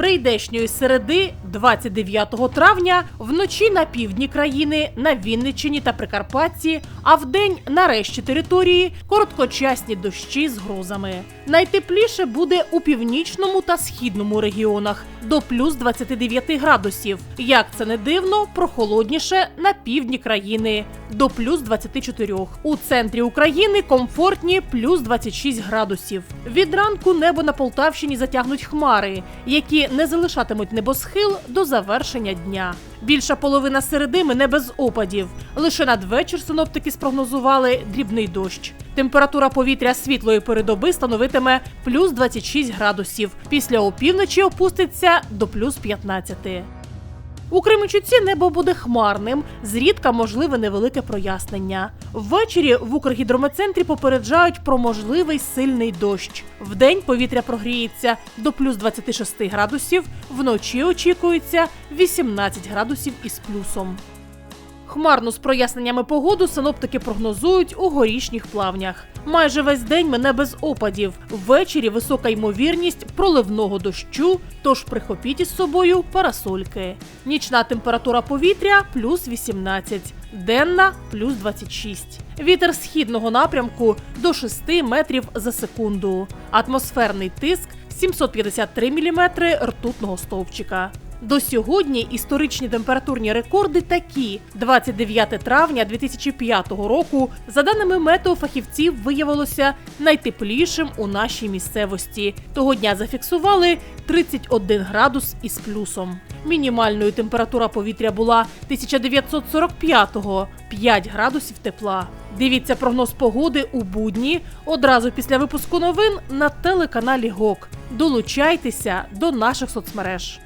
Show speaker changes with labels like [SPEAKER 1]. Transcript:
[SPEAKER 1] Прийдешньої середи, 29 травня, вночі на півдні країни, на Вінниччині та Прикарпатті, а вдень на решті території короткочасні дощі з грозами. Найтепліше буде у північному та східному регіонах до плюс 29 градусів. Як це не дивно, прохолодніше на півдні країни до плюс 24. У центрі України комфортні плюс 26 градусів. Від ранку небо на Полтавщині затягнуть хмари, які не залишатимуть небосхил до завершення дня. Більша половина середи мене без опадів. Лише надвечір синоптики спрогнозували дрібний дощ. Температура повітря світлої передоби становитиме плюс 26 градусів. Після опівночі опуститься до плюс 15. У Кременчуці небо буде хмарним, зрідка можливе невелике прояснення. Ввечері в Укргідрометцентрі попереджають про можливий сильний дощ. Вдень повітря прогріється до плюс 26 градусів, вночі очікується 18 градусів із плюсом. Хмарну з проясненнями погоду синоптики прогнозують у горішніх плавнях. Майже весь день мене без опадів. Ввечері висока ймовірність проливного дощу, тож прихопіть із собою парасольки. Нічна температура повітря плюс 18, денна плюс 26. Вітер східного напрямку до 6 метрів за секунду. Атмосферний тиск 753 міліметри ртутного стовпчика. До сьогодні історичні температурні рекорди такі: 29 травня 2005 року, за даними метеофахівців, виявилося найтеплішим у нашій місцевості. Того дня зафіксували 31 градус із плюсом. Мінімальною температура повітря була 1945-го – 5 градусів тепла. Дивіться прогноз погоди у будні одразу після випуску новин на телеканалі ГОК. Долучайтеся до наших соцмереж.